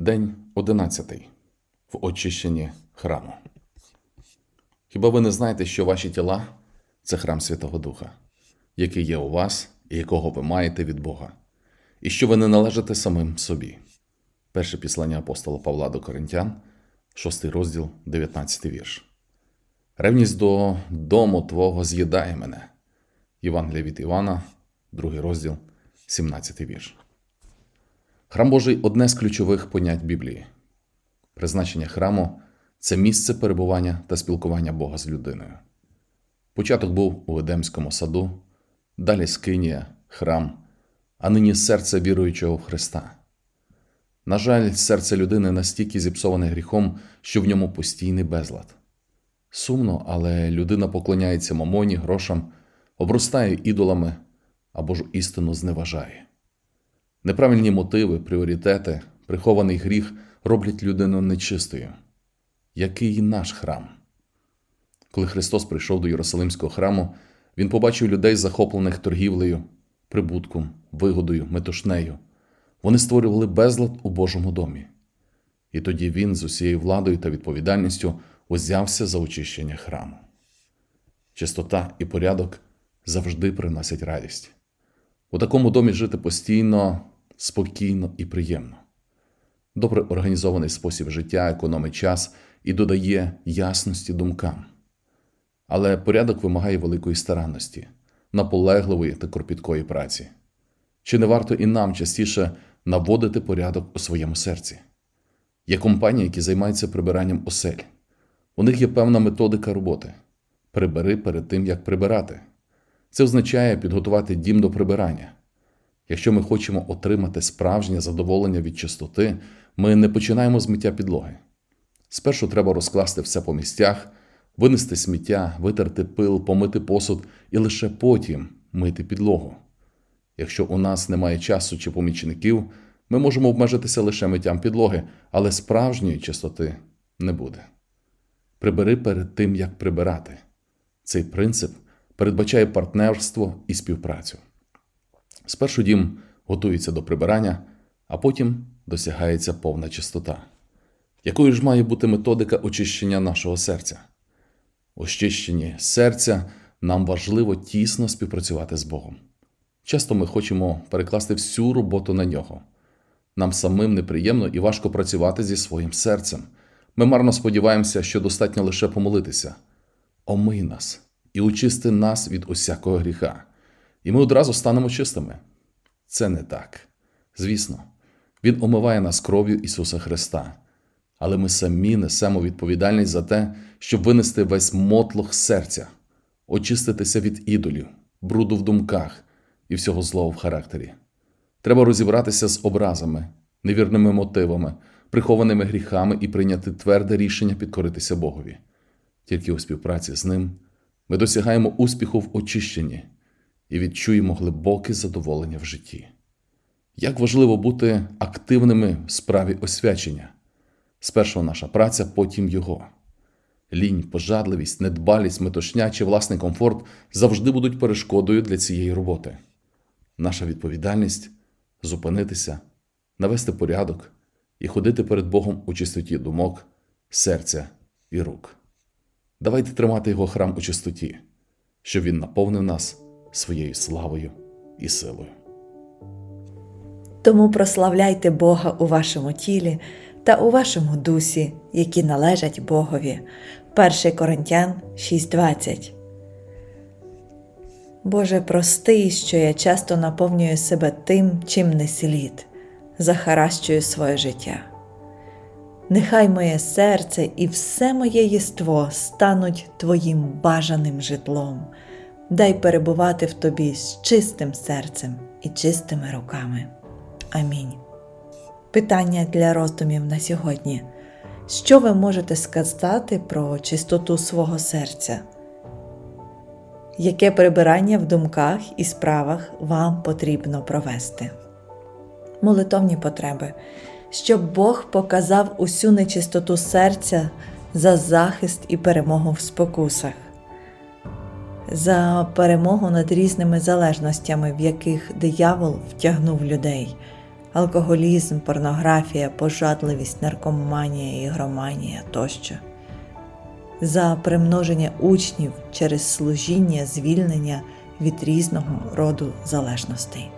День одинадцятий в очищенні храму. Хіба ви не знаєте, що ваші тіла це храм Святого Духа, який є у вас і якого ви маєте від Бога, і що ви не належите самим собі? Перше післання апостола Павла до Коринтян, 6 розділ, 19 вірш. Ревність до дому Твого з'їдає мене. Євангелія від Івана, 2 розділ, 17 вірш. Храм Божий одне з ключових понять Біблії. Призначення храму це місце перебування та спілкування Бога з людиною. Початок був у Едемському саду, далі Скинія, храм, а нині серце віруючого в Христа. На жаль, серце людини настільки зіпсоване гріхом, що в ньому постійний безлад. Сумно, але людина поклоняється мамоні, грошам, обростає ідолами або ж істину зневажає. Неправильні мотиви, пріоритети, прихований гріх роблять людину нечистою. Який наш храм? Коли Христос прийшов до Єрусалимського храму, Він побачив людей, захоплених торгівлею, прибутком, вигодою, метушнею. Вони створювали безлад у Божому домі. І тоді він з усією владою та відповідальністю узявся за очищення храму. Чистота і порядок завжди приносять радість. У такому домі жити постійно, спокійно і приємно. Добре організований спосіб життя економить час і додає ясності думкам. Але порядок вимагає великої старанності, наполегливої та кропіткої праці. Чи не варто і нам частіше наводити порядок у своєму серці? Є компанії, які займаються прибиранням осель. У них є певна методика роботи. Прибери перед тим, як прибирати. Це означає підготувати дім до прибирання. Якщо ми хочемо отримати справжнє задоволення від чистоти, ми не починаємо з миття підлоги. Спершу треба розкласти все по місцях, винести сміття, витерти пил, помити посуд і лише потім мити підлогу. Якщо у нас немає часу чи помічників, ми можемо обмежитися лише миттям підлоги, але справжньої чистоти не буде. Прибери перед тим, як прибирати. Цей принцип передбачає партнерство і співпрацю. Спершу дім готується до прибирання, а потім досягається повна чистота. Якою ж має бути методика очищення нашого серця? Очищенні серця нам важливо тісно співпрацювати з Богом. Часто ми хочемо перекласти всю роботу на нього. Нам самим неприємно і важко працювати зі своїм серцем. Ми марно сподіваємося, що достатньо лише помолитися. Омий нас і очисти нас від усякого гріха, і ми одразу станемо чистими. Це не так. Звісно, Він омиває нас кров'ю Ісуса Христа, але ми самі несемо відповідальність за те, щоб винести весь мотлох серця, очиститися від ідолів, бруду в думках і всього злого в характері. Треба розібратися з образами, невірними мотивами, прихованими гріхами і прийняти тверде рішення підкоритися Богові. Тільки у співпраці з ним ми досягаємо успіху в очищенні і відчуємо глибоке задоволення в житті. Як важливо бути активними в справі освячення. Спершу наша праця, потім його. Лінь, пожадливість, недбалість, метушня чи власний комфорт завжди будуть перешкодою для цієї роботи. Наша відповідальність зупинитися, навести порядок і ходити перед Богом у чистоті думок, серця і рук. Давайте тримати його храм у чистоті, щоб він наповнив нас своєю славою і силою. Тому прославляйте Бога у вашому тілі та у вашому дусі, які належать Богові. 1 Коринтян 6:20. Боже, прости, що я часто наповнюю себе тим, чим не слід, захаращую своє життя. Нехай моє серце і все моє єство стануть Твоїм бажаним житлом. Дай перебувати в Тобі з чистим серцем і чистими руками. Амінь. Питання для роздумів на сьогодні. Що ви можете сказати про чистоту свого серця? Яке прибирання в думках і справах вам потрібно провести? Молитовні потреби, щоб Бог показав усю нечистоту серця за захист і перемогу в спокусах, за перемогу над різними залежностями, в яких диявол втягнув людей, алкоголізм, порнографія, пожадливість, наркоманія, ігроманія тощо, за примноження учнів через служіння, звільнення від різного роду залежностей.